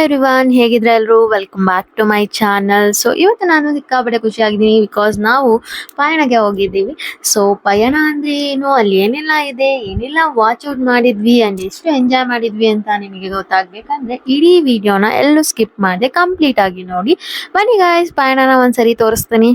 Everyone ಹೇಗಿದ್ರೆ ಎಲ್ಲರೂ welcome back to my channel so ಇವತ್ತು ನಾನು ಸಿಕ್ಕಾಪಟ್ಟೆ ಖುಷಿಯಾಗಿದ್ದೀನಿ ಬಿಕಾಸ್ ನಾವು ಪಯಣಕ್ಕೆ ಹೋಗಿದ್ದೀವಿ. ಸೊ ಪಯಣ ಅಂದ್ರೆ ಏನು? ಅಲ್ಲಿ ಏನೆಲ್ಲ ಇದೆ? ಏನೆಲ್ಲ ವಾಚ್ ಔಟ್ ಮಾಡಿದ್ವಿ? ಅಂಡ್ ಎಷ್ಟು ಎಂಜಾಯ್ ಮಾಡಿದ್ವಿ ಅಂತ ನಿಮಗೆ ಗೊತ್ತಾಗ್ಬೇಕಂದ್ರೆ ಇಡೀ ವಿಡಿಯೋನ ಎಲ್ಲೂ ಸ್ಕಿಪ್ ಮಾಡಿದೆ ಕಂಪ್ಲೀಟಾಗಿ ನೋಡಿ. ಬನ್ನಿ ಗಾಯ್ಸ್ ಪಯಣನ ಒಂದ್ಸರಿ ತೋರಿಸ್ತೀನಿ.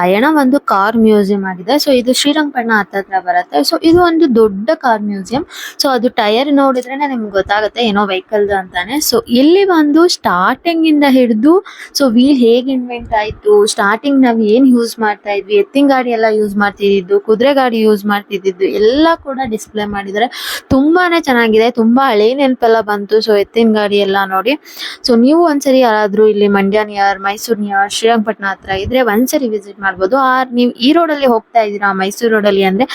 ಪಯಣ ಒಂದು ಕಾರ್ ಮ್ಯೂಸಿಯಂ ಆಗಿದೆ. ಸೊ ಇದು ಶ್ರೀರಂಗಪಟ್ಟಣ ಹತ್ತತ್ರ ಬರುತ್ತೆ. ಸೊ ಇದು ಒಂದು ದೊಡ್ಡ ಕಾರ್ ಮ್ಯೂಸಿಯಂ. ಸೊ ಅದು ಟೈರ್ ನೋಡಿದ್ರೆ ನಿಮ್ಗೆ ಗೊತ್ತಾಗುತ್ತೆ ಏನೋ ವೆಹಿಕಲ್ ಅಂತಾನೆ. ಸೊ ಇಲ್ಲಿ ಬಂದು ಸ್ಟಾರ್ಟಿಂಗ್ ಇಂದ ಹಿಡಿದು ಸೊ ವೀಲ್ ಹೇಗೆ ಇನ್ವೆಂಟ್ ಆಯ್ತು ಸ್ಟಾರ್ಟಿಂಗ್ ನಾವ್ ಏನ್ ಯೂಸ್ ಮಾಡ್ತಾ ಇದ್ವಿ, ಎತ್ತಿನ ಗಾಡಿ ಎಲ್ಲ ಯೂಸ್ ಮಾಡ್ತಿದ್ದು ಕುದುರೆ ಗಾಡಿ ಯೂಸ್ ಮಾಡ್ತಿದ್ದು ಎಲ್ಲ ಕೂಡ ಡಿಸ್ಪ್ಲೇ ಮಾಡಿದ್ದಾರೆ. ತುಂಬಾನೇ ಚೆನ್ನಾಗಿದೆ. ತುಂಬಾ ಹಳೆ ನೆನಪೆಲ್ಲ ಬಂತು. ಸೊ ಎತ್ತಿನ ಗಾಡಿ ಎಲ್ಲ ನೋಡಿ. ಸೊ ನೀವು ಒಂದ್ಸರಿ ಯಾರಾದ್ರೂ ಇಲ್ಲಿ ಮಂಡ್ಯ ನಿಯರ್ ಮೈಸೂರು ನಿಯರ್ ಶ್ರೀರಂಗಪಟ್ಟಣ ಹತ್ರ ಇದ್ರೆ ಒಂದ್ಸರಿ ವಿಸಿಟ್ ಮಾಡ್ಬೋದು. ಆರ್ ನೀವು ಈ ರೋಡಲ್ಲಿ ಹೋಗ್ತಾ ಇದ್ದೀರಾ, ಮೈಸೂರು ರೋಡಲ್ಲಿ ಅಂದ್ರೆ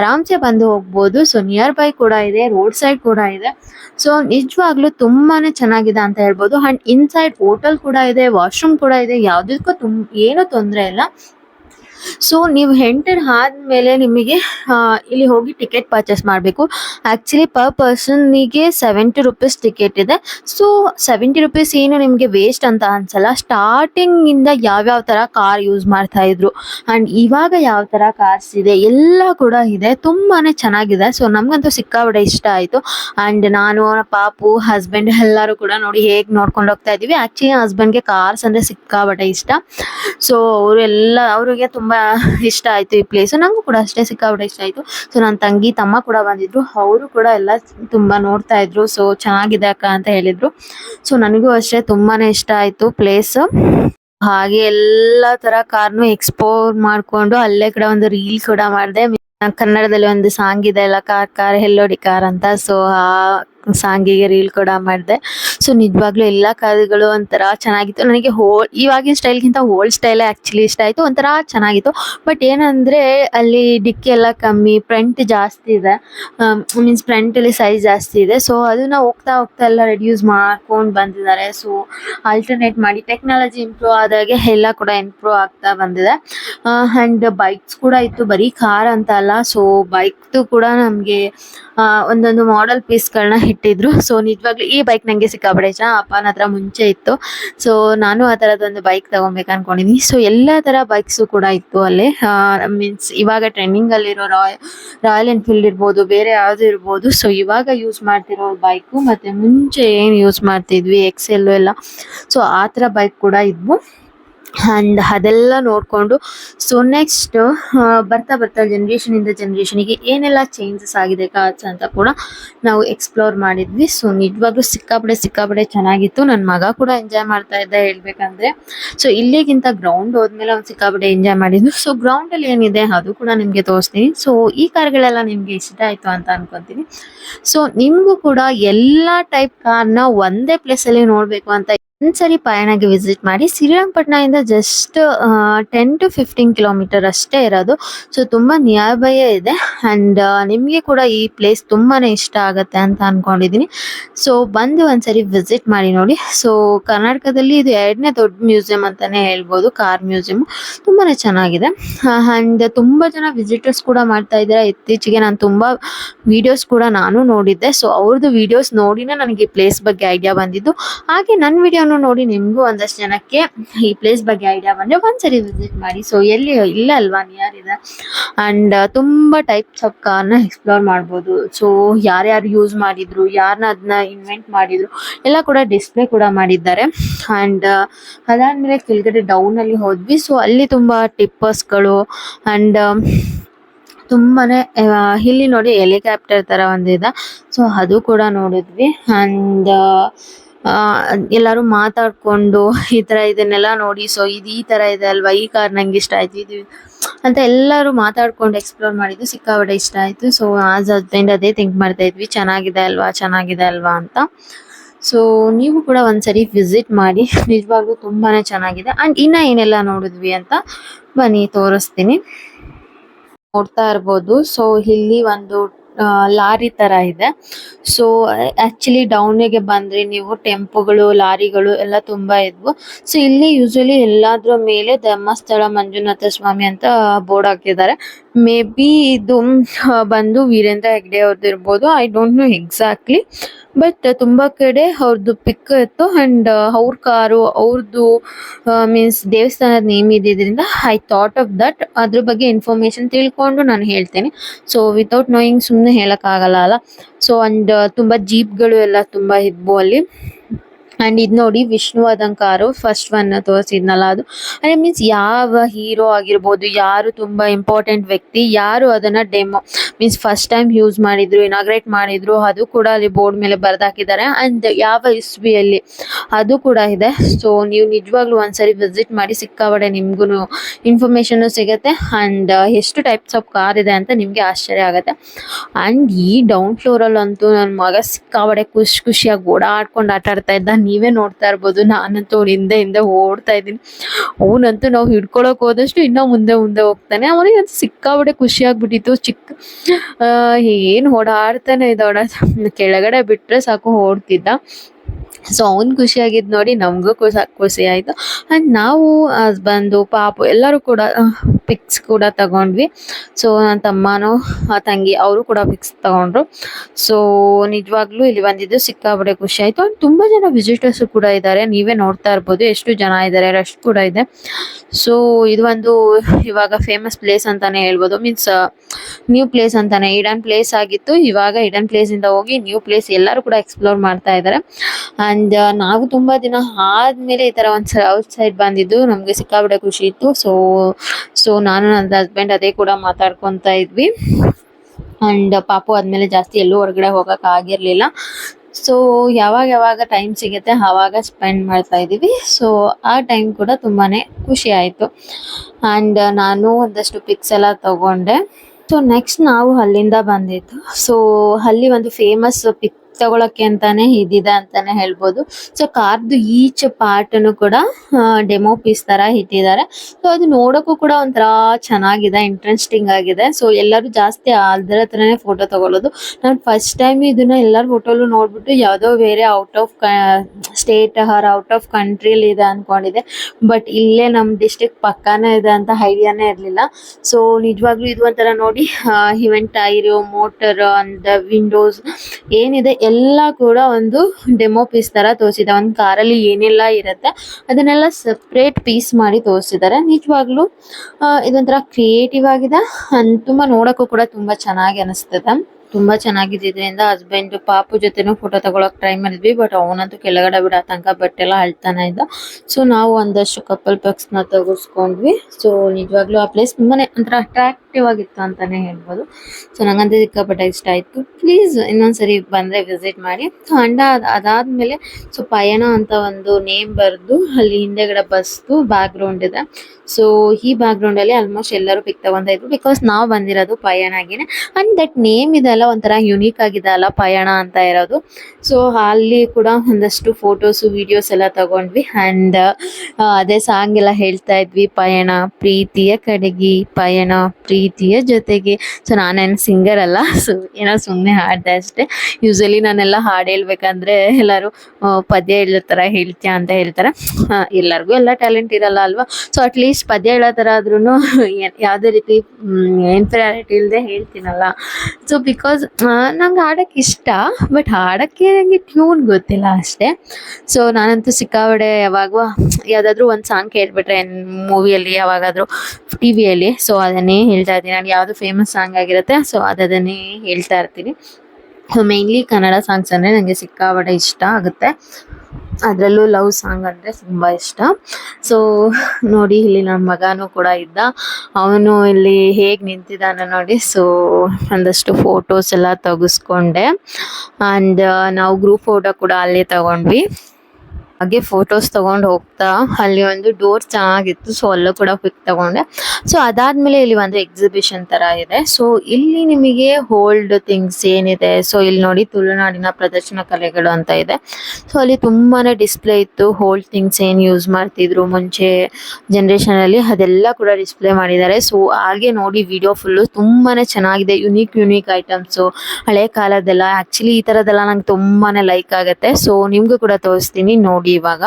ಆರಾಮ್ಸೆ ಬಂದು ಹೋಗ್ಬೋದು. ಸೊ ನಿಯರ್ ಬೈ ಕೂಡ ಇದೆ ರೋಡ್ ಸೈಡ್ ಕೂಡ ಇದೆ. ಸೊ ನಿಜವಾಗ್ಲೂ ತುಂಬಾನೇ ಚೆನ್ನಾಗಿದೆ ಅಂತ ಹೇಳ್ಬೋದು. ಅಂಡ್ ಇನ್ಸೈಡ್ ಹೋಟೆಲ್ ಕೂಡ ಇದೆ ವಾಶ್ರೂಮ್ ಕೂಡ ಇದೆ. ಯಾವುದಕ್ಕೂ ತುಂಬ ಏನು ತೊಂದರೆ ಇಲ್ಲ. ಸೊ ನೀವು ಎಂಟರ್ ಆದ್ಮೇಲೆ ನಿಮಗೆ ಇಲ್ಲಿ ಹೋಗಿ ಟಿಕೆಟ್ ಪರ್ಚೇಸ್ ಮಾಡಬೇಕು. ಆಕ್ಚುಲಿ ಪರ್ ಪರ್ಸನ್ನಿಗೆ ಸೆವೆಂಟಿ ರುಪೀಸ್ ಟಿಕೆಟ್ ಇದೆ. ಸೊ ಸೆವೆಂಟಿ ರುಪೀಸ್ ಏನು ನಿಮಗೆ ವೇಸ್ಟ್ ಅಂತ ಅನ್ಸಲ್ಲ. ಸ್ಟಾರ್ಟಿಂಗ್ ಇಂದ ಯಾವ್ಯಾವ ತರ ಕಾರ್ ಯೂಸ್ ಮಾಡ್ತಾ ಇದ್ರು. ಅಂಡ್ ಇವಾಗ ಯಾವ ತರ ಕಾರ್ಸ್ ಇದೆ, ಎಲ್ಲ ಕೂಡ ಇದೆ. ತುಂಬಾನೇ ಚೆನ್ನಾಗಿದೆ. ಸೊ ನಮಗಂತೂ ಸಿಕ್ಕಾಬಿಡ ಇಷ್ಟ ಆಯ್ತು. ಅಂಡ್ ನಾನು, ಪಾಪು ಹಸ್ಬೆಂಡ್ ಎಲ್ಲರೂ ಕೂಡ ನೋಡಿ ಹೇಗ್ ನೋಡ್ಕೊಂಡು ಹೋಗ್ತಾ ಇದ್ದೀವಿ ಆಕ್ಚುಲಿ ಹಸ್ಬೆಂಡ್ಗೆ ಕಾರ್ಸ್ ಅಂದ್ರೆ ಸಿಕ್ಕಾಪಟ್ಟೆ ಇಷ್ಟ. ಸೊ ಎಲ್ಲ ಅವರಿಗೆ ತುಂಬಾ ಇಷ್ಟ ಆಯ್ತು ಈ ಪ್ಲೇಸ್ ನನಗೂ ಕೂಡ ಅಷ್ಟೇ ಸಿಕ್ಕಾಪಟ್ಟೆ ಇಷ್ಟ ಆಯ್ತು. ಸೊ ನನ್ನ ತಂಗಿ, ತಮ್ಮ ಕೂಡ ಬಂದಿದ್ರು. ಅವರು ಕೂಡ ಎಲ್ಲ ತುಂಬಾ ನೋಡ್ತಾ ಇದ್ರು. ಸೊ ಚೆನ್ನಾಗಿದೆ ಅಕ್ಕ ಅಂತ ಹೇಳಿದ್ರು. ಸೊ ನನಗೂ ಅಷ್ಟೇ ತುಂಬಾನೇ ಇಷ್ಟ ಆಯ್ತು ಪ್ಲೇಸ್ ಹಾಗೆ ಎಲ್ಲ ತರ ಕಾರ್ನು ಎಕ್ಸ್ಪ್ಲೋರ್ ಮಾಡ್ಕೊಂಡು ಅಲ್ಲೇ ಕೂಡ ಒಂದು ರೀಲ್ ಕೂಡ ಮಾಡಿದೆ. ಕನ್ನಡದಲ್ಲಿ ಒಂದು ಸಾಂಗ್ ಇದೆ ಅಲ್ಲ, ಕಾರ್ ಕಾರ್ ಹೆಲ್ಲೋಡಿ ಕಾರ್ ಅಂತ. ಸೊ ಆ ಸಾಂಗಿಗೆ ರೀಲ್ ಕೂಡ ಮಾಡಿದೆ. ಸೊ ನಿಜವಾಗ್ಲೂ ಎಲ್ಲಾ ಕಾರುಗಳು ಒಂಥರ ಚೆನ್ನಾಗಿತ್ತು. ನನಗೆ ಹೋಲ್ ಇವಾಗಿನ ಸ್ಟೈಲ್ಗಿಂತ ಓಲ್ಡ್ ಸ್ಟೈಲೇ ಆ್ಯಕ್ಚುಲಿ ಇಷ್ಟ ಆಯ್ತು ಒಂಥರ ಚೆನ್ನಾಗಿತ್ತು. ಬಟ್ ಏನಂದ್ರೆ ಅಲ್ಲಿ ಡಿಕ್ಕಿ ಎಲ್ಲ ಕಮ್ಮಿ ಫ್ರಂಟ್ ಜಾಸ್ತಿ ಇದೆ. ಮೀನ್ಸ್ ಫ್ರಂಟ್ ಅಲ್ಲಿ ಸೈಜ್ ಜಾಸ್ತಿ ಇದೆ. ಸೊ ಅದನ್ನ ಹೋಗ್ತಾ ಹೋಗ್ತಾ ಎಲ್ಲ ರೆಡ್ಯೂಸ್ ಮಾಡ್ಕೊಂಡು ಬಂದಿದ್ದಾರೆ. ಸೊ ಆಲ್ಟರ್ನೇಟ್ ಮಾಡಿ ಟೆಕ್ನಾಲಜಿ ಇಂಪ್ರೂವ್ ಆದಾಗೆ ಎಲ್ಲ ಕೂಡ ಇಂಪ್ರೂವ್ ಆಗ್ತಾ ಬಂದಿದೆ. ಅಂಡ್ ಬೈಕ್ಸ್ ಕೂಡ ಇತ್ತು ಬರೀ ಕಾರ್ ಅಂತ ಅಲ್ಲ ಸೊ ಬೈಕ್ದು ಕೂಡ ನಮಗೆ ಆ, ಒಂದೊಂದು ಮಾಡೆಲ್ ಪೀಸ್ಗಳನ್ನ ಇಟ್ಟಿದ್ರು. ಸೊ ನಿಜವಾಗ್ಲೂ ಈ ಬೈಕ್ ನಂಗೆ ಸಿಕ್ಕಾಪಟ್ಟೆ ಇಷ್ಟ ಅಪ್ಪನ ಹತ್ರ ಮುಂಚೆ ಇತ್ತು. ಸೊ ನಾನು ಆ ತರದ ಒಂದು ಬೈಕ್ ತಗೊಬೇಕು ಅನ್ಕೊಂಡಿದ್ದೀನಿ ಸೊ ಎಲ್ಲಾ ತರ ಬೈಕ್ಸ್ ಕೂಡ ಇತ್ತು ಅಲ್ಲಿ. ಮೀನ್ಸ್ ಇವಾಗ ಟ್ರೆಂಡಿಂಗ್ ಅಲ್ಲಿರೋ ರಾಯ್ ರಾಯಲ್ ಎನ್ಫೀಲ್ಡ್ ಇರ್ಬೋದು, ಬೇರೆ ಯಾವುದು ಇರ್ಬೋದು. ಸೊ ಇವಾಗ ಯೂಸ್ ಮಾಡ್ತಿರೋ ಬೈಕು ಮತ್ತೆ ಮುಂಚೆ ಏನು ಯೂಸ್ ಮಾಡ್ತಿದ್ವಿ ಎಕ್ಸೆಲ್ ಎಲ್ಲ. ಸೊ ಆ ತರ ಬೈಕ್ ಕೂಡ ಇದ್ವು. ಅಂಡ್ ಅದೆಲ್ಲ ನೋಡ್ಕೊಂಡು ಸೊ ನೆಕ್ಸ್ಟ್ ಬರ್ತಾ ಬರ್ತಾ ಜನರೇಷನ್ ಇಂದ ಜನರೇಷನ್ಗೆ ಏನೆಲ್ಲ ಚೇಂಜಸ್ ಆಗಿದೆ ಕಾಚ ಅಂತ ಕೂಡ ನಾವು ಎಕ್ಸ್ಪ್ಲೋರ್ ಮಾಡಿದ್ವಿ. ಸೊ ನಿಜವಾಗ್ಲೂ ಸಿಕ್ಕಾಪಡೆ ಸಿಕ್ಕಾಪಡೆ ಚೆನ್ನಾಗಿತ್ತು. ನನ್ನ ಮಗ ಕೂಡ ಎಂಜಾಯ್ ಮಾಡ್ತಾ ಇದ್ದ ಹೇಳ್ಬೇಕಂದ್ರೆ. ಸೊ ಇಲ್ಲಿಗಿಂತ ಗ್ರೌಂಡ್ ಹೋದ್ಮೇಲೆ ಅವ್ನು ಸಿಕ್ಕಾಪಡೆ ಎಂಜಾಯ್ ಮಾಡಿದ್ವಿ ಸೊ ಗ್ರೌಂಡ್ ಅಲ್ಲಿ ಏನಿದೆ ಅದು ಕೂಡ ನಿಮ್ಗೆ ತೋರಿಸ್ತೀನಿ. ಸೊ ಈ ಕಾರ್ಗಳೆಲ್ಲ ನಿಮ್ಗೆ ಇಷ್ಟ ಆಯ್ತು ಅಂತ ಅನ್ಕೊಂತೀನಿ. ಸೊ ನಿಮಗೂ ಕೂಡ ಎಲ್ಲಾ ಟೈಪ್ ಕಾರ್ನ ಒಂದೇ ಪ್ಲೇಸ್ ಅಲ್ಲಿ ನೋಡ್ಬೇಕು ಅಂತ ಒಂದ್ಸರಿ ಪಯಣಗೆ ವಿಸಿಟ್ ಮಾಡಿ ಶ್ರೀರಂಗಪಟ್ಟಣ ಇಂದ just ten to fifteen kilometre ಅಷ್ಟೇ ಇರೋದು. ಸೊ ತುಂಬಾ ನಿಯರ್ ಬೈ ಇದೆ. ಅಂಡ್ ನಿಮಗೆ ಕೂಡ ಈ ಪ್ಲೇಸ್ ತುಂಬಾನೇ ಇಷ್ಟ ಆಗುತ್ತೆ ಅಂತ ಅನ್ಕೊಂಡಿದೀನಿ. ಸೊ ಬಂದು ಒಂದ್ಸರಿ ವಿಸಿಟ್ ಮಾಡಿ ನೋಡಿ. ಸೊ ಕರ್ನಾಟಕದಲ್ಲಿ ಇದು ಎರಡನೇ ದೊಡ್ಡ ಮ್ಯೂಸಿಯಂ ಅಂತಾನೆ ಹೇಳ್ಬೋದು ಕಾರ್ ಮ್ಯೂಸಿಯಂ ತುಂಬಾನೇ ಚೆನ್ನಾಗಿದೆ. ಅಂಡ್ ತುಂಬಾ ಜನ ವಿಸಿಟರ್ಸ್ ಕೂಡ ಮಾಡ್ತಾ ಇದ್ದಾರೆ. ಇತ್ತೀಚೆಗೆ ನಾನು ತುಂಬಾ ವಿಡಿಯೋಸ್ ಕೂಡ ನಾನು ನೋಡಿದ್ದೆ. ಸೊ ಅವ್ರದ್ದು ವಿಡಿಯೋಸ್ ನೋಡಿನೇ ನನಗೆ ಈ ಪ್ಲೇಸ್ ಬಗ್ಗೆ ಐಡಿಯಾ ಬಂದಿದ್ದು. ಹಾಗೆ ನನ್ನ ವಿಡಿಯೋನು ನೋಡಿ ನಿಮಗೂ ಒಂದಷ್ಟು ಜನಕ್ಕೆ ಈ ಪ್ಲೇಸ್ ಬಗ್ಗೆ ಐಡಿಯಾ ಬಂದ್ರೆ ಒಂದ್ಸರಿ ವಿಸಿಟ್ ಮಾಡಿ. ಸೊ ಎಲ್ಲಿ ಇಲ್ಲ ಅಲ್ವಾ ನಿಯರ್ ಇದೆ. ಅಂಡ್ ತುಂಬಾ ಟೈಪ್ಸ್ ಆಫ್ ಕಾರ್ನ ಎಕ್ಸ್ಪ್ಲೋರ್ ಮಾಡ್ಬೋದು. ಸೊ ಯಾರ್ಯಾರು ಯೂಸ್ ಮಾಡಿದ್ರು ಯಾರನ್ನ ಅದನ್ನ ಇನ್ವೆಂಟ್ ಮಾಡಿದ್ರು, ಎಲ್ಲ ಕೂಡ ಡಿಸ್ಪ್ಲೇ ಕೂಡ ಮಾಡಿದ್ದಾರೆ. ಅಂಡ್ ಅದಾದ್ಮೇಲೆ ಕೆಳಗಡೆ ಡೌನ್ ಅಲ್ಲಿ ಹೋದ್ವಿ. ಸೊ ಅಲ್ಲಿ ತುಂಬಾ ಟಿಪ್ಪರ್ಸ್ಗಳು ಅಂಡ್ ತುಂಬಾನೇ ಇಲ್ಲಿ ನೋಡಿ ಹೆಲಿಕಾಪ್ಟರ್ ತರ ಒಂದಿದೆ. ಸೊ ಅದು ಕೂಡ ನೋಡಿದ್ವಿ. ಅಂಡ್ ಎಲ್ಲರೂ ಮಾತಾಡ್ಕೊಂಡು ಈ ತರ ಇದನ್ನೆಲ್ಲ ನೋಡಿ ಸೊ ಇದು ಈ ತರ ಇದೆ ಅಲ್ವಾ? ಈ ಕಾರ್ ನಂಗೆ ಇಷ್ಟ ಆಯ್ತು ಇದು ಅಂತ ಎಲ್ಲರೂ ಮಾತಾಡ್ಕೊಂಡು ಎಕ್ಸ್ಪ್ಲೋರ್ ಮಾಡಿದ್ದು ಸಿಕ್ಕಾಪಟ್ಟೆ ಇಷ್ಟ ಆಯ್ತು. ಸೊ ಆಸ್ ಹಸ್ಬೆಂಡ್ ಅದೇ ಥಿಂಕ್ ಮಾಡ್ತಾ ಇದ್ವಿ ಚೆನ್ನಾಗಿದೆ ಅಲ್ವಾ ಚೆನ್ನಾಗಿದೆ ಅಲ್ವಾ ಅಂತ. ಸೊ ನೀವು ಕೂಡ ಒಂದ್ಸರಿ ವಿಸಿಟ್ ಮಾಡಿ ನಿಜವಾಗ್ಲೂ ತುಂಬಾನೇ ಚೆನ್ನಾಗಿದೆ. ಅಂಡ್ ಇನ್ನ ಏನೆಲ್ಲ ನೋಡಿದ್ವಿ ಅಂತ ಬನ್ನಿ ತೋರಿಸ್ತೀನಿ. ನೋಡ್ತಾ ಇರ್ಬೋದು. ಸೊ ಇಲ್ಲಿ ಒಂದು ಆ, ಲಾರಿ ತರ ಇದೆ. ಸೊ ಆಕ್ಚುಲಿ ಡೌನಿಗೆ ಬಂದ್ರೆ ನೀವು ಟೆಂಪೋಗಳು, ಲಾರಿಗಳು ಎಲ್ಲ ತುಂಬಾ ಇದ್ವು. ಸೊ ಇಲ್ಲಿ ಯೂಶಲಿ ಎಲ್ಲಾದ್ರ ಮೇಲೆ ಧರ್ಮಸ್ಥಳ ಮಂಜುನಾಥ ಸ್ವಾಮಿ ಅಂತ ಬೋರ್ಡ್ ಹಾಕಿದ್ದಾರೆ. ಮೇ ಬಿ ಇದು ಬಂದು ವೀರೇಂದ್ರ ಹೆಗ್ಡೆ ಅವ್ರದ್ದು ಇರ್ಬೋದು. I don't know exactly but ತುಂಬ ಕಡೆ ಅವ್ರದ್ದು ಪಿಕ್ ಇತ್ತು. ಅಂಡ್ ಅವ್ರ ಕಾರು ಅವ್ರದ್ದು ಮೀನ್ಸ್ ದೇವಸ್ಥಾನದ ನೇಮ್ ಇದ್ದಿದ್ರಿಂದ ಐ ಥಾಟ್ ಆಫ್ ದಟ್ ಅದ್ರ ಬಗ್ಗೆ ಇನ್ಫಾರ್ಮೇಶನ್ ತಿಳ್ಕೊಂಡು ನಾನು ಹೇಳ್ತೇನೆ. ಸೊ ವಿತೌಟ್ ನೋಯಿಂಗ್ ಸುಮ್ಮನೆ ಹೇಳೋಕ್ಕಾಗಲ್ಲ ಅಲ್ಲ. ಸೊ ಅಂಡ್ ತುಂಬ ಜೀಪ್ಗಳು ಎಲ್ಲ ತುಂಬ ಇದ್ವು ಅಲ್ಲಿ. ಅಂಡ್ ಇದು ನೋಡಿ ವಿಷ್ಣುವರ್ಧನ್ ಕಾರು ಫಸ್ಟ್ ಒನ್ ತೋರಿಸಿದ್ನಲ್ಲ ಅದು. ಐ ಮೀನ್ಸ್ ಯಾವ ಹೀರೋ ಆಗಿರ್ಬೋದು, ಯಾರು ತುಂಬಾ ಇಂಪಾರ್ಟೆಂಟ್ ವ್ಯಕ್ತಿ, ಯಾರು ಅದನ್ನ demo means first time use ಮಾಡಿದ್ರು ಇನಾಗ್ರೇಟ್ ಮಾಡಿದ್ರು, ಅದು ಕೂಡ ಅಲ್ಲಿ ಬೋರ್ಡ್ ಮೇಲೆ ಬರೆದಾಕಿದ್ದಾರೆ. ಅಂಡ್ ಯಾವ ಇಸ್ವಿಯಲ್ಲಿ ಅದು ಕೂಡ ಇದೆ. ಸೊ ನೀವು ನಿಜವಾಗ್ಲೂ ಒಂದ್ಸರಿ ವಿಸಿಟ್ ಮಾಡಿ ಸಿಕ್ಕಾಬಡೆ ನಿಮ್ಗೂ ಇನ್ಫಾರ್ಮೇಶನ್ ಸಿಗುತ್ತೆ. ಅಂಡ್ ಎಷ್ಟು ಟೈಪ್ಸ್ ಆಫ್ ಕಾರ್ ಇದೆ ಅಂತ ನಿಮಗೆ ಆಶ್ಚರ್ಯ ಆಗುತ್ತೆ. ಅಂಡ್ ಈ ಡೌನ್ ಫ್ಲೋರ್ ಅಂತೂ ನನ್ನ ಮಗ ಸಿಕ್ಕಾಬಡೆ ಖುಷಿ ಖುಷಿಯಾಗಿ ಓಡಾಡ್ಕೊಂಡು ಆಟ ಆಡ್ತಾ ಇದ್ದ. ನೀವೇ ನೋಡ್ತಾ ಇರ್ಬೋದು. ನಾನಂತೂ ಅವ್ನ ಹಿಂದೆ ಹಿಂದೆ ಓಡ್ತಾ ಇದ್ದೀನಿ. ಅವನಂತೂ ನಾವು ಹಿಡ್ಕೊಳಕ್ ಹೋದಷ್ಟು ಇನ್ನೂ ಮುಂದೆ ಮುಂದೆ ಹೋಗ್ತಾನೆ. ಅವನಿಗೆ ಅದು ಸಿಕ್ಕಾಬಿಟ್ಟೆ ಖುಷಿ ಆಗ್ಬಿಟ್ಟಿತ್ತು. ಚಿಕ್ಕ ಆ, ಏನ್ ಓಡಾಡ್ತಾನೆ ಇದ್ದ ಕೆಳಗಡೆ ಬಿಟ್ರೆ ಸಾಕು ಓಡ್ತಿದ್ದ. ಸೊ ಅವ್ನ್ ಖುಷಿಯಾಗಿದ್ದು ನೋಡಿ ನಮಗೂ ಖುಷಿ ಖುಷಿ ಆಯಿತು. ಅಂಡ್ ನಾವು ಹಸ್ಬೆಂಡು ಪಾಪು ಎಲ್ಲರೂ ಕೂಡ ಪಿಕ್ಸ್ ಕೂಡ ತಗೊಂಡ್ವಿ. ಸೊ ನನ್ನ ತಮ್ಮನೂ, ಆ ತಂಗಿ ಅವರು ಕೂಡ ಪಿಕ್ಸ್ ತಗೊಂಡ್ರು. ಸೊ ನಿಜವಾಗ್ಲೂ ಇಲ್ಲಿ ಬಂದಿದ್ದು ಸಿಕ್ಕಾಬಡೆ ಖುಷಿ ಆಯಿತು. ಆ್ಯಂಡ್ ತುಂಬಾ ಜನ ವಿಸಿಟರ್ಸ್ ಕೂಡ ಇದ್ದಾರೆ ನೀವೇ ನೋಡ್ತಾ ಇರ್ಬೋದು ಎಷ್ಟು ಜನ ಇದ್ದಾರೆ ರಶ್ ಕೂಡ ಇದೆ. ಸೊ ಇದು ಒಂದು ಇವಾಗ ಫೇಮಸ್ ಪ್ಲೇಸ್ ಅಂತಾನೆ ಹೇಳ್ಬೋದು. ಮೀನ್ಸ್ ನ್ಯೂ ಪ್ಲೇಸ್ ಅಂತಾನೆ. ಇಡನ್ ಪ್ಲೇಸ್ ಆಗಿತ್ತು. ಇವಾಗ ಇಡನ್ ಪ್ಲೇಸಿಂದ ಹೋಗಿ ನ್ಯೂ ಪ್ಲೇಸ್ ಎಲ್ಲರೂ ಕೂಡ ಎಕ್ಸ್ಪ್ಲೋರ್ ಮಾಡ್ತಾ ಇದ್ದಾರೆ ಅಂಡ್ ನಾವು ತುಂಬಾ ದಿನ ಆದ್ಮೇಲೆ ಈ ತರ ಒಂದ್ಸಲ ಔಟ್ ಸೈಡ್ ಬಂದಿದ್ದು, ನಮ್ಗೆ ಸಿಕ್ಕಾಬಿಡ ಖುಷಿ ಇತ್ತು. ಸೊ ಸೊ ನಾನು ನನ್ನ ಹಸ್ಬೆಂಡ್ ಅದೇ ಕೂಡ ಮಾತಾಡ್ಕೊಂತ ಇದ್ವಿ. ಅಂಡ್ ಪಾಪು ಆದ್ಮೇಲೆ ಜಾಸ್ತಿ ಎಲ್ಲೂ ಹೊರಗಡೆ ಹೋಗಕ್ ಆಗಿರ್ಲಿಲ್ಲ. ಸೊ ಯಾವಾಗ ಯಾವಾಗ ಟೈಮ್ ಸಿಗುತ್ತೆ ಆವಾಗ ಸ್ಪೆಂಡ್ ಮಾಡ್ತಾ ಇದೀವಿ ಸೊ ಆ ಟೈಮ್ ಕೂಡ ತುಂಬಾನೇ ಖುಷಿ ಆಯಿತು. ಅಂಡ್ ನಾನು ಒಂದಷ್ಟು ಪಿಕ್ಸ್ ಎಲ್ಲ ತಗೊಂಡೆ. ಸೊ ನೆಕ್ಸ್ಟ್ ನಾವು ಅಲ್ಲಿಂದ ಬಂದಿದ್ದು. ಸೊ ಅಲ್ಲಿ ಒಂದು ಫೇಮಸ್ ಪಿಕ್ ತಗೊಳಕ್ಕೆ ಅಂತಾನೆ ಇದಿದೆ ಅಂತಾನೆ ಹೇಳ್ಬೋದು. ಸೊ ಕಾರ್ದು ಈಚ್ ಪಾರ್ಟ್ ಕೂಡ ಡೆಮೋ ಪೀಸ್ ತರ ಇಟ್ಟಿದ್ದಾರೆ. ಸೊ ಅದು ನೋಡೋಕ್ಕೂ ಕೂಡ ಒಂಥರ ಚೆನ್ನಾಗಿದೆ ಇಂಟ್ರೆಸ್ಟಿಂಗ್ ಆಗಿದೆ. ಸೊ ಎಲ್ಲರೂ ಜಾಸ್ತಿ ಅದ್ರ ಹತ್ರನೇ ಫೋಟೋ ತಗೊಳ್ಳೋದು ನಾನು ಫಸ್ಟ್ ಟೈಮ್ ಇದನ್ನ ಎಲ್ಲರ ಫೋಟೋಲು ನೋಡ್ಬಿಟ್ಟು ಯಾವುದೋ ಬೇರೆ out of state or out of ಕಂಟ್ರಿಲಿ ಇದೆ ಅನ್ಕೊಂಡಿದ್ದೆ. ಬಟ್ ಇಲ್ಲೇ ನಮ್ಮ ಡಿಸ್ಟ್ರಿಕ್ಟ್ ಪಕ್ಕಾನೇ ಇದೆ ಅಂತ ಐಡಿಯಾನೇ ಇರಲಿಲ್ಲ. ಸೊ ನಿಜವಾಗ್ಲೂ ಇದು ಒಂಥರ ನೋಡಿ event tyre motor and windows ಏನಿದೆ ಎಲ್ಲ ಕೂಡ ಒಂದು ಡೆಮೋ ಪೀಸ್ ತರ ತೋರಿಸಿದೆ. ಒಂದು ಕಾರಲ್ಲಿ ಏನೆಲ್ಲ ಇರುತ್ತೆ ಅದನ್ನೆಲ್ಲ ಸಪ್ರೇಟ್ ಪೀಸ್ ಮಾಡಿ ತೋರಿಸಿದ್ದಾರೆ. ನಿಜವಾಗ್ಲೂ ಇದೊಂಥರ ಕ್ರಿಯೇಟಿವ್ ಆಗಿದೆ. ತುಂಬಾ ನೋಡಕ್ಕೂ ಕೂಡ ತುಂಬಾ ಚೆನ್ನಾಗಿ ಅನಿಸ್ತದೆ. ತುಂಬಾ ಚೆನ್ನಾಗಿದ್ದರಿಂದ ಹಸ್ಬೆಂಡ್ ಪಾಪು ಜೊತೆನೂ ಫೋಟೋ ತಗೊಳಕ್ ಟ್ರೈ ಮಾಡಿದ್ವಿ ಬಟ್ ಅವನಂತೂ ಕೆಳಗಡೆ ಬಿಡ ತನಕ ಬಟ್ಟೆಲ್ಲ ಅಳ್ತಾನೆ ಇದ್ದ. ಸೊ ನಾವು ಒಂದಷ್ಟು ಕಪಲ್ ಪಕ್ಸ್ನ ತಗೋಸ್ಕೊಂಡ್ವಿ ಸೊ ನಿಜವಾಗ್ಲೂ ಆ ಪ್ಲೇಸ್ ತುಂಬಾನೇ ಒಂಥರ ಅಟ್ರಾಕ್ಟಿವ್ ಆಗಿತ್ತು ಅಂತಾನೆ ಹೇಳ್ಬೋದು. ಸೊ ನಂಗಂತೂ ಸಿಕ್ಕಾಪಟ್ಟೆ ಇಷ್ಟ ಆಯ್ತು. ಪ್ಲೀಸ್ ಇನ್ನೊಂದ್ಸರಿ ಬಂದ್ರೆ ವಿಸಿಟ್ ಮಾಡಿ. ಸೊ ಅಂಡ ಅದ್- ಅದಾದ್ಮೇಲೆ ಸೊ ಪಯಣ ಅಂತ ಒಂದು ನೇಮ್ ಬರೆದು ಅಲ್ಲಿ ಹಿಂದೆಗಡೆ ಬಸ್ದು ಬ್ಯಾಕ್ ಗ್ರೌಂಡ್ ಇದೆ. ಸೊ ಈ ಬ್ಯಾಕ್ ಗ್ರೌಂಡ್ ಅಲ್ಲಿ ಆಲ್ಮೋಸ್ಟ್ ಎಲ್ಲರೂ ಪಿಕ್ ತಗೊಂತ ಇದ್ರು. ಬಿಕಾಸ್ ನಾವು ಬಂದಿರೋದು ಪಯಣಾಗಿನೇ ಅಂಡ್ ದಟ್ ನೇಮ್ ಇದೆಲ್ಲ ಒಂಥರ ಯುನೀಕ್ ಆಗಿದೆ ಅಲ್ಲ, ಪಯಣ ಅಂತ ಇರೋದು. ಸೊ ಅಲ್ಲಿ ಕೂಡ ಒಂದಷ್ಟು ಫೋಟೋಸ್ ವಿಡಿಯೋಸ್ ಎಲ್ಲ ತಗೊಂಡ್ವಿ. ಅಂಡ್ ಅದೇ ಸಾಂಗ್ ಎಲ್ಲ ಹೇಳ್ತಾ ಇದ್ವಿ. ಪಯಣ, ಪ್ರೀತಿಯ ಕಡೆಗೆ ಪಯಣ ಪ್ರೀತಿಯ ಜೊತೆಗೆ. ಸೊ ನಾನೇನು ಸಿಂಗರ್ ಅಲ್ಲ ಸೊ ಏನೋ ಸುಮ್ಮನೆ ಹಾಡ್ದೆ ಅಷ್ಟೇ. ಯೂಶಲಿ ನಾನೆಲ್ಲ ಹಾಡು ಹೇಳ್ಬೇಕಂದ್ರೆ ಎಲ್ಲರೂ ಪದ್ಯ ಹೇಳೋ ಥರ ಹೇಳ್ತೀಯ ಅಂತ ಹೇಳ್ತಾರೆ. ಎಲ್ಲರಿಗೂ ಎಲ್ಲ ಟ್ಯಾಲೆಂಟ್ ಇರಲ್ಲ ಅಲ್ವಾ? ಸೊ ಅಟ್ಲೀಸ್ಟ್ ಪದ್ಯ ಹೇಳೋ ಥರ ಆದ್ರೂ ಯಾವುದೇ ರೀತಿ ಇನ್ಫ್ರಾರಿಟಿ ಇಲ್ಲದೆ ಹೇಳ್ತೀನಲ್ಲ. ಸೊ ಬಿಕಾಸ್ ನಂಗೆ ಹಾಡಕ್ಕೆ ಇಷ್ಟ ಬಟ್ ಹಾಡಕ್ಕೆ ನನಗೆ ಟ್ಯೂನ್ ಗೊತ್ತಿಲ್ಲ ಅಷ್ಟೇ. ಸೊ ನಾನಂತೂ ಸಿಕ್ಕಾಬಡೆ ಯಾವಾಗ ಯಾವುದಾದ್ರೂ ಒಂದು ಸಾಂಗ್ ಕೇಳ್ಬಿಟ್ರೆ ಮೂವಿಯಲ್ಲಿ ಯಾವಾಗಾದರೂ ಟಿ ವಿಯಲ್ಲಿ ಸೊ ಅದನ್ನೇ ಹೇಳ್ತಾ ಇರ್ತೀನಿ ನಾನು ಯಾವುದು ಫೇಮಸ್ ಸಾಂಗ್ ಆಗಿರುತ್ತೆ ಸೊ ಅದನ್ನೇ ಹೇಳ್ತಾ ಇರ್ತೀನಿ. ಮೇನ್ಲಿ ಕನ್ನಡ ಸಾಂಗ್ಸ್ ಅಂದರೆ ನನಗೆ ಸಿಕ್ಕಾಪಟ್ಟೆ ಇಷ್ಟ ಆಗುತ್ತೆ. ಅದರಲ್ಲೂ ಲವ್ ಸಾಂಗ್ ಅಂದರೆ ತುಂಬ ಇಷ್ಟ. ಸೊ ನೋಡಿ ಇಲ್ಲಿ ನನ್ನ ಮಗನೂ ಕೂಡ ಇದ್ದ. ಅವನು ಇಲ್ಲಿ ಹೇಗೆ ನಿಂತಿದ್ದಾನೆ ನೋಡಿ ಸೊ ಒಂದಷ್ಟು ಫೋಟೋಸ್ ಎಲ್ಲ ತೆಗೆಸ್ಕೊಂಡೆ. ಆ್ಯಂಡ್ ನಾವು ಗ್ರೂಪ್ ಫೋಟೋ ಕೂಡ ಅಲ್ಲೇ ತಗೊಂಡ್ವಿ. ಹಾಗೆ ಫೋಟೋಸ್ ತಗೊಂಡು ಹೋಗ್ತಾ ಅಲ್ಲಿ ಒಂದು ಡೋರ್ ಚೆನ್ನಾಗಿತ್ತು ಸೊ ಅಲ್ಲೂ ಕೂಡ ಪಿಕ್ ತಗೊಂಡೆ. ಸೊ ಅದಾದ್ಮೇಲೆ ಇಲ್ಲಿ ಒಂದು ಎಕ್ಸಿಬಿಷನ್ ತರ ಇದೆ. ಸೊ ಇಲ್ಲಿ ನಿಮಗೆ ಹೋಲ್ಡ್ ಥಿಂಗ್ಸ್ ಏನಿದೆ? ಸೊ ಇಲ್ಲಿ ನೋಡಿ ತುಳುನಾಡಿನ ಪ್ರದರ್ಶನ ಕಲೆಗಳು ಅಂತ ಇದೆ. ಸೊ ಅಲ್ಲಿ ತುಂಬಾನೇ ಡಿಸ್ಪ್ಲೇ ಇತ್ತು. ಹೋಲ್ಡ್ ಥಿಂಗ್ಸ್ ಏನ್ ಯೂಸ್ ಮಾಡ್ತಿದ್ರು ಮುಂಚೆ ಜನರೇಷನ್ ಅಲ್ಲಿ ಅದೆಲ್ಲ ಕೂಡ ಡಿಸ್ಪ್ಲೇ ಮಾಡಿದ್ದಾರೆ. ಸೊ ಹಾಗೆ ನೋಡಿ ವಿಡಿಯೋ ಫುಲ್ಲು ತುಂಬಾನೇ ಚೆನ್ನಾಗಿದೆ. ಯುನೀಕ್ ಯುನೀಕ್ ಐಟಮ್ಸ್ ಹಳೆ ಕಾಲದೆಲ್ಲ ಆಕ್ಚುಲಿ ಈ ತರದೆಲ್ಲ ನಂಗೆ ತುಂಬಾನೇ ಲೈಕ್ ಆಗುತ್ತೆ. ಸೊ ನಿಮ್ಗೂ ಕೂಡ ತೋರಿಸ್ತೀನಿ. ನೋಡಿ. ಇವಾಗ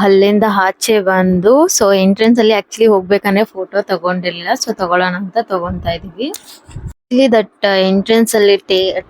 ಅಲ್ಲಿಂದ ಆಚೆ ಬಂದು ಸೊ ಎಂಟ್ರೆನ್ಸ್ ಅಲ್ಲಿ ಆಕ್ಚುಲಿ ಹೋಗ್ಬೇಕಂದ್ರೆ ಫೋಟೋ ತಗೊಂಡಿರ್ಲಿಲ್ಲ ಸೊ ತಗೊಳ್ಳೋಣ ಅಂತ ತಗೊಂತ ಇದೀವಿ ಇಲ್ಲಿ ದಟ್ ಎಂಟ್ರೆನ್ಸ್ ಅಲ್ಲಿ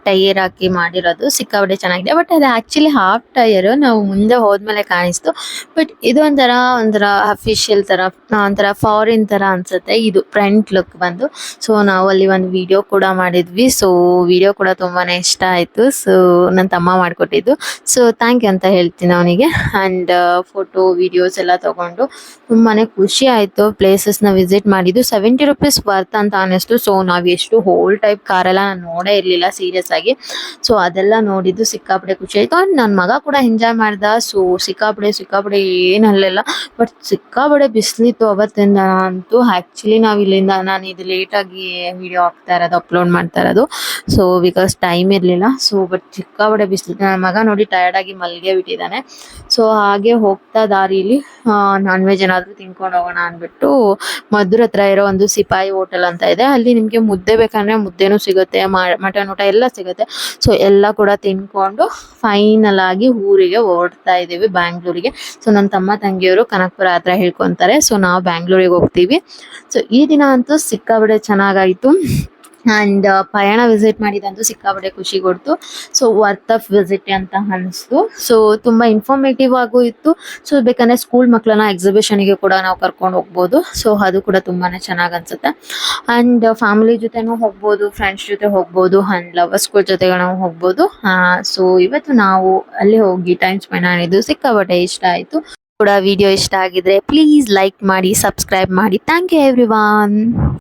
ಟೈರ್ ಹಾಕಿ ಮಾಡಿರೋದು ಸಿಕ್ಕಾಪಟ್ಟೆ ಚೆನ್ನಾಗಿದೆ. ಬಟ್ ಅದು ಆಕ್ಚುಲಿ ಹಾಫ್ ಟೈರ್ ನಾವು ಮುಂದೆ ಹೋದ್ಮೇಲೆ ಕಾಣಿಸ್ತು. ಬಟ್ ಇದು ಒಂಥರ ಒಂಥರ ಅಫಿಷಿಯಲ್ ತರ ಒಂಥರ ಫಾರಿನ್ ತರ ಅನ್ಸುತ್ತೆ. ಇದು ಫ್ರಂಟ್ ಲುಕ್ ಬಂದು. ಸೊ ನಾವು ಅಲ್ಲಿ ಒಂದು ವಿಡಿಯೋ ಕೂಡ ಮಾಡಿದ್ವಿ. ಸೊ ವಿಡಿಯೋ ಕೂಡ ತುಂಬಾನೇ ಇಷ್ಟ ಆಯ್ತು. ಸೊ ನನ್ನ ತಮ್ಮ ಮಾಡಿಕೊಟ್ಟಿದ್ದು. ಸೊ ಥ್ಯಾಂಕ್ ಯು ಅಂತ ಹೇಳ್ತೀನಿ ಅವನಿಗೆ. ಅಂಡ್ ಫೋಟೋ ವಿಡಿಯೋಸ್ ಎಲ್ಲ ತಗೊಂಡು ತುಂಬಾನೇ ಖುಷಿ ಆಯ್ತು. ಪ್ಲೇಸಸ್ನ ವಿಸಿಟ್ ಮಾಡಿದ್ದು. ಸೆವೆಂಟಿ ರುಪೀಸ್ ಬರ್ತ್ ಅಂತ ಅನ್ನಿಸ್ತು. ಸೊ ನಾವ್ ಎಷ್ಟು ಹೋಲ್ ಟೈಪ್ ಕಾರೆಲ್ಲ ನಾನು ನೋಡೇ ಇರ್ಲಿಲ್ಲ ಸೀರಿಯಸ್ ಆಗಿ. ಸೊ ಅದೆಲ್ಲ ನೋಡಿದ್ದು ಸಿಕ್ಕಾಪಡೆ ಖುಷಿ ಆಯ್ತು. ಅಂಡ್ ನನ್ನ ಮಗ ಕೂಡ ಎಂಜಾಯ್ ಮಾಡ್ದ. ಸೊ ಸಿಕ್ಕಾಪಡೆ ಸಿಕ್ಕಾಪಡೆ ಏನ್ ಅಲ್ಲೆಲ್ಲ. ಬಟ್ ಸಿಕ್ಕಾಪಡೆ ಬಿಸಿಲಿತ್ತು ಅವತ್ತಿಂದ ಅಂತೂ. ಆಕ್ಚುಲಿ ನಾವ್ ಇಲ್ಲಿಂದ ನಾನು ಇದು ಲೇಟ್ ಆಗಿ ವಿಡಿಯೋ ಹಾಕ್ತಾ ಇರೋದು ಅಪ್ಲೋಡ್ ಮಾಡ್ತಾ ಇರೋದು. ಸೊ ಬಿಕಾಸ್ ಟೈಮ್ ಇರ್ಲಿಲ್ಲ. ಸೊ ಬಟ್ ಸಿಕ್ಕಾಪಡೆ ಬಿಸಿಲಿತ್ತು ನನ್ನ ಮಗ ನೋಡಿ ಟಯರ್ಡ್ ಆಗಿ ಮಲ್ಗೆ ಬಿಟ್ಟಿದ್ದಾನೆ. ಸೊ ಹಾಗೆ ಹೋಗ್ತಾ ದಾರಿಲಿ ನಾನ್ ವೆಜ್ ಏನಾದ್ರು ತಿನ್ಕೊಂಡು ಹೋಗೋಣ ಅನ್ಬಿಟ್ಟು ಮಧುರ ಹತ್ರ ಇರೋ ಒಂದು ಸಿಪಾಯಿ ಹೋಟೆಲ್ ಅಂತ ಇದೆ. ಅಲ್ಲಿ ನಿಮಗೆ ಮುದ್ದೆ ಬೇಕಂದ್ರೆ ಮುದ್ದೆನೂ ಸಿಗುತ್ತೆ ಮಟನ್ ಊಟ ಎಲ್ಲ ಸಿಗುತ್ತೆ. ಸೊ ಎಲ್ಲ ಕೂಡ ತಿನ್ಕೊಂಡು ಫೈನಲ್ ಆಗಿ ಊರಿಗೆ ಹೊರಡ್ತಾ ಇದ್ದೀವಿ ಬ್ಯಾಂಗ್ಳೂರಿಗೆ. ಸೊ ನನ್ನ ತಮ್ಮ ತಂಗಿಯವರು ಕನಕಪುರ ಹತ್ರ ಹೇಳ್ಕೊಂತಾರೆ. ಸೊ ನಾವು ಬ್ಯಾಂಗ್ಳೂರಿಗೆ ಹೋಗ್ತೀವಿ. ಸೊ ಈ ದಿನ ಅಂತೂ ಸಿಕ್ಕಾಬಿಡೆ ಚೆನ್ನಾಗಾಯ್ತು. ಅಂಡ್ ಪಯಣ ವಿಸಿಟ್ ಮಾಡಿದಂತೂ ಸಿಕ್ಕಾಬಡೆ ಖುಷಿ ಕೊಡ್ತು. ಸೊ ವರ್ತ್ ಆಫ್ ವಿಸಿಟ್ ಅಂತ ಅನಿಸ್ತು ಸೊ ತುಂಬಾ ಇನ್ಫಾರ್ಮೇಟಿವ್ ಆಗು ಇತ್ತು. ಸೊ ಬೇಕಂದ್ರೆ ಸ್ಕೂಲ್ ಮಕ್ಕಳನ್ನ ಎಕ್ಸಿಬಿಷನ್ಗೆ ಕೂಡ ನಾವು ಕರ್ಕೊಂಡು ಹೋಗ್ಬೋದು. ಸೊ ಅದು ಕೂಡ ತುಂಬಾನೇ ಚೆನ್ನಾಗಿ ಅನ್ಸುತ್ತೆ. ಅಂಡ್ ಫ್ಯಾಮಿಲಿ ಜೊತೆನೂ ಹೋಗ್ಬೋದು ಫ್ರೆಂಡ್ಸ್ ಜೊತೆ ಹೋಗ್ಬೋದು ಅಂಡ್ ಲವರ್ಸ್ ಜೊತೆ ನಾವು ಹೋಗ್ಬೋದು. ಸೊ ಇವತ್ತು ನಾವು ಅಲ್ಲಿ ಹೋಗಿ ಟೈಮ್ ಸ್ಪೆಂಡ್ ಮಾಡಿದ್ದು. ಸಿಕ್ಕಾಪಟ್ಟೆ ಇಷ್ಟ ಆಯ್ತು. ಕೂಡ ವಿಡಿಯೋ ಇಷ್ಟ ಆಗಿದ್ರೆ ಪ್ಲೀಸ್ ಲೈಕ್ ಮಾಡಿ ಸಬ್ಸ್ಕ್ರೈಬ್ ಮಾಡಿ. Thank you every